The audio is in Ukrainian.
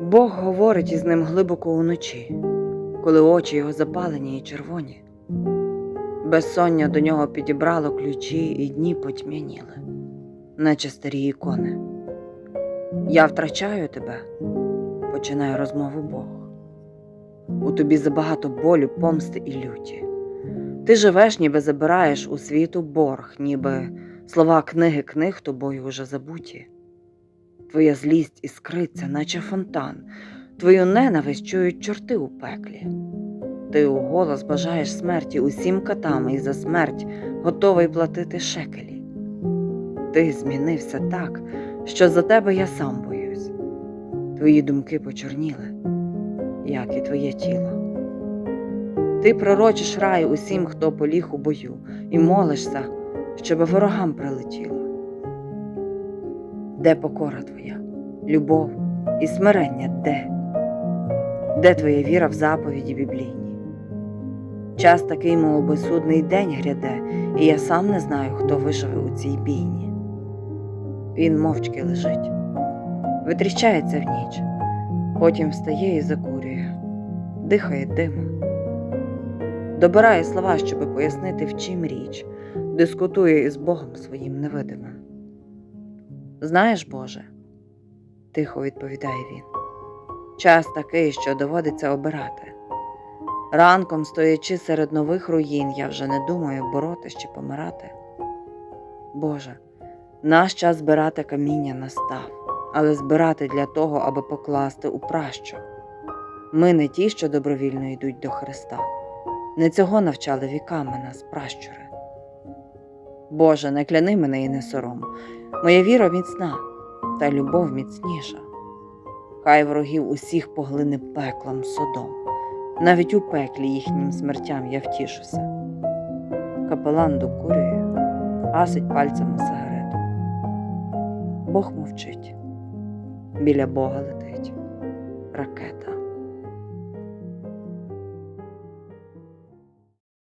Бог говорить із ним глибоко уночі, коли очі його запалені і червоні. Безсоння до нього підібрало ключі, і дні потьмяніли, наче старі ікони. Я втрачаю тебе, починає розмову Бог. У тобі забагато болю, помсти і люті. Ти живеш, ніби забираєш у світу борг, ніби слова книги книг тобою уже забуті. Твоя злість іскриться, наче фонтан, твою ненависть чують чорти у пеклі. Ти у голос бажаєш смерті усім катам і за смерть готовий платити шекелі. Ти змінився так, що за тебе я сам боюсь. Твої думки почорніли, як і твоє тіло. Ти пророчиш рай усім, хто поліг у бою, і молишся, щоб ворогам прилетіло. Де покора твоя, любов і смирення де? Де твоя віра в заповіді біблійні? Час такий, мов би, судний день гряде, і я сам не знаю, хто виживе у цій бійні. Він мовчки лежить, витріщається в ніч, потім встає і закурює, дихає димом. Добирає слова, щоб пояснити, в чим річ, дискутує із Богом своїм невидимим. Знаєш, Боже, тихо відповідає він. Час такий, що доводиться обирати. Ранком, стоячи серед нових руїн, я вже не думаю боротись чи помирати. Боже, наш час збирати каміння настав, але збирати для того, аби покласти у пращу. Ми не ті, що добровільно йдуть до Христа. Не цього навчали віками нас пращури. Боже, не кляни мене і не сором. Моя віра міцна, та любов міцніша. Хай ворогів усіх поглине пеклом содом. Навіть у пеклі їхнім смертям я втішуся. Капелан докурює, гасить пальцями сигарету. Бог мовчить. Біля Бога летить ракета.